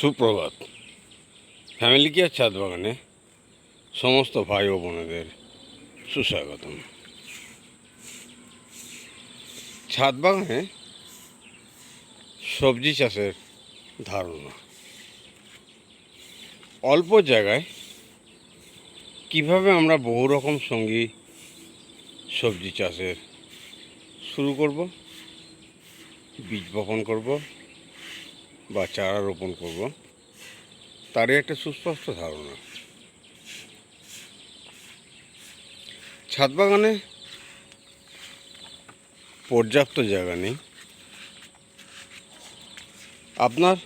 সুপ্রভাত। Family care ছাদ বাগানে? সমস্ত ভাই ও বোনেদের সুস্বাগতম। ছাদ বাগানে সবজি চাষের ধারণা। অল্প জায়গায় কীভাবে আমরা বহু রকম সঙ্গী সবজি চাষের শুরু করব, বীজ বপন করব বা চারা রোপণ করব, তারই একটা সুস্পষ্ট ধারণা। ছাদ বাগানে পর্যাপ্ত জায়গা নেই। আপনার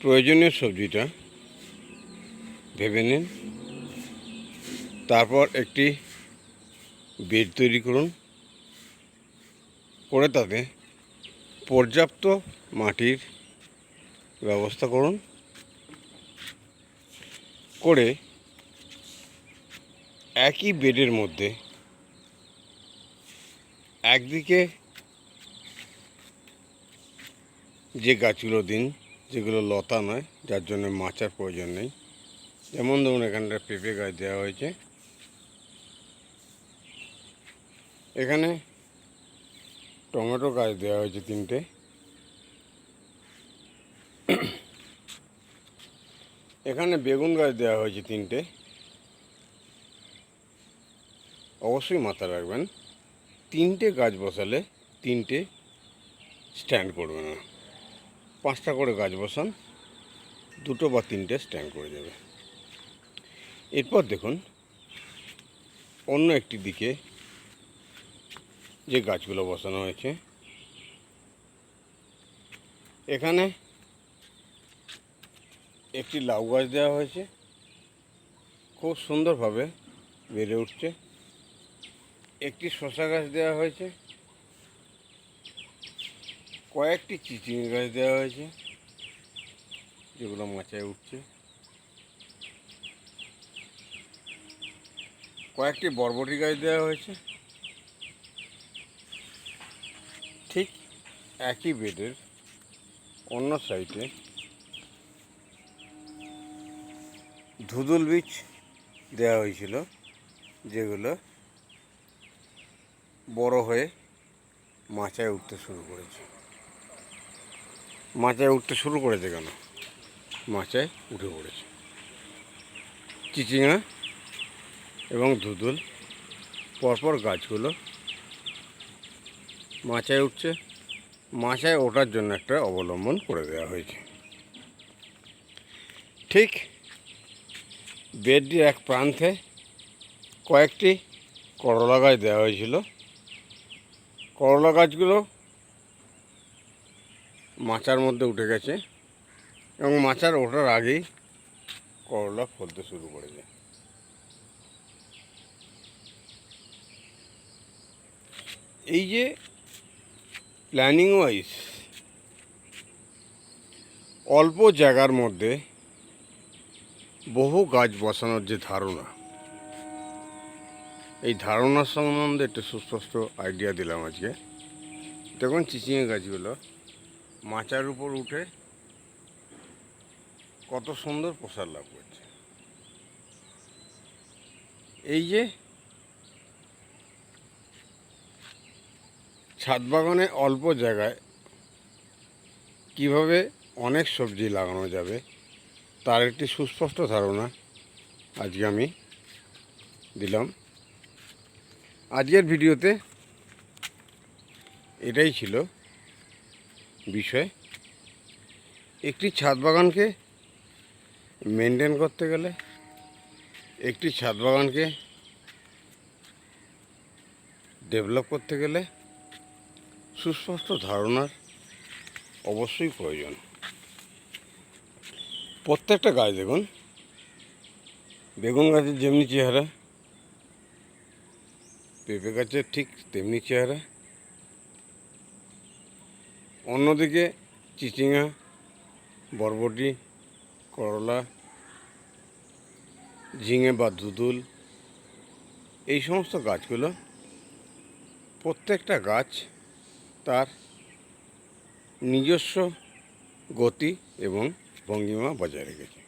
প্রয়োজনীয় সবজিটা ভেবে নিন। তারপর একটি বেড তৈরি করুন। করে তাতে পর্যাপ্ত মাটির ব্যবস্থা করুন করে একই বেডের মধ্যে একদিকে যে গাছগুলো দিন, যেগুলো লতা নয়, যার জন্য মাচার প্রয়োজন নেই। যেমন ধরুন এখানটা পেঁপে গাছ দেওয়া হয়েছে। এখানে টমেটো গাছ দেওয়া হয়েছে তিনটে। এখানে বেগুন গাছ দেওয়া হয়েছে তিনটে। অবশ্যই মাথায় রাখবেন, তিনটে গাছ বসালে তিনটে স্ট্যান্ড করবে না। পাঁচটা করে গাছ বসান, দুটো বা তিনটে স্ট্যান্ড করে যাবে এরপর দেখুন, অন্য একটি দিকে যে গাছগুলো বসানো হয়েছে, এখানে একটি লাউ গাছ দেওয়া হয়েছে। খুব সুন্দরভাবে বেড়ে উঠছে। একটি শশা গাছ দেওয়া হয়েছে। কয়েকটি চিচিঙে গাছ দেওয়া হয়েছে, যেগুলো মাচায় উঠছে। কয়েকটি বরবটি গাছ দেওয়া হয়েছে। ঠিক একই বেডের অন্য সাইডে ধুদুল বীজ দেওয়া হয়েছিল, যেগুলো বড় হয়ে মাচায় উঠতে শুরু করেছে। মাচায় উঠতে শুরু করেছে কেন? মাচায় উঠে পড়েছে। চিচিঙা এবং ধুদুল পরপর গাছগুলো মাচায় উঠছে। মাচায় ওঠার জন্য একটা অবলম্বন করে দেওয়া হয়েছে। ঠিক বেডটির এক প্রান্তে কয়েকটি করলা গাছ দেওয়া হয়েছিল। করলা গাছগুলো মাচার মধ্যে উঠে গেছে এবং মাচার ওঠার আগেই করলা ফলতে শুরু করেছে। এই যে প্ল্যানিং ওয়াইজ অল্প জায়গার মধ্যে বহু গাছ বসানোর যে ধারণা, এই ধারণার সম্বন্ধে একটু সুস্পষ্ট আইডিয়া দিলাম আজকে। দেখুন চিচিঙে গাছগুলো, মাচার উপর উঠে কত সুন্দর প্রসার লাভ করছে। এই যে ছাদ বাগানে অল্প জায়গায় কীভাবে অনেক সবজি লাগানো যাবে তার একটি সুস্পষ্ট ধারণা আজকে আমি দিলাম। আজকের ভিডিওতে এটাই ছিল বিষয়। একটি ছাদ বাগানকে মেনটেন করতে গেলে একটি ছাদ বাগানকে ডেভেলপ করতে গেলে সুস্পষ্ট ধারণার অবশ্যই প্রয়োজন। প্রত্যেকটা গাছ দেখুন। বেগুন গাছের যেমনি চেহারা, পেঁপে গাছের ঠিক তেমনি চেহারা। অন্যদিকে চিচিঙা বরবটি, করলা, ঝিঙে বা দুদুল, এই সমস্ত গাছগুলো প্রত্যেকটা গাছ তার নিজস্ব গতি এবং ভঙ্গিমা বজায় রেখেছে।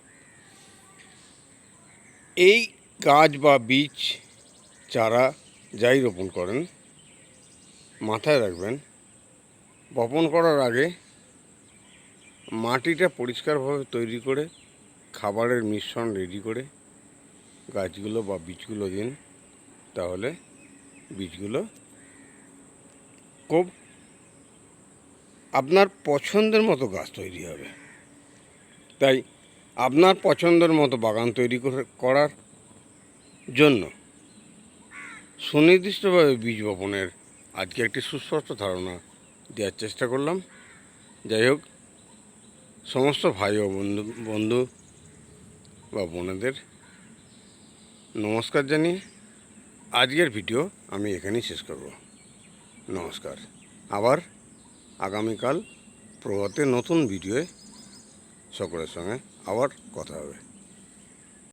এই গাছ বা বীজ চারা যাই রোপণ করেন, মাথায় রাখবেন, বপন করার আগে মাটিটা পরিষ্কারভাবে তৈরি করে, খাবারের মিশ্রণ রেডি করে গাছগুলো বা বীজগুলো দিন, তাহলে বীজগুলো খুব আপনার পছন্দের মতো গাছ তৈরি হবে। তাই আপনার পছন্দের মতো বাগান তৈরি করে- করার জন্য সুনির্দিষ্টভাবে বীজ বপনের আজকে একটি সুস্পষ্ট ধারণা দেওয়ার চেষ্টা করলাম। যাই হোক, সমস্ত ভাই ও বন্ধু বন্ধু বা বোনেদের নমস্কার জানিয়ে আজকের ভিডিও আমি এখানেই শেষ করব। নমস্কার। আবার আগামীকাল প্রভাতে নতুন ভিডিওয়ে সকলের সঙ্গে আবার কথা হবে।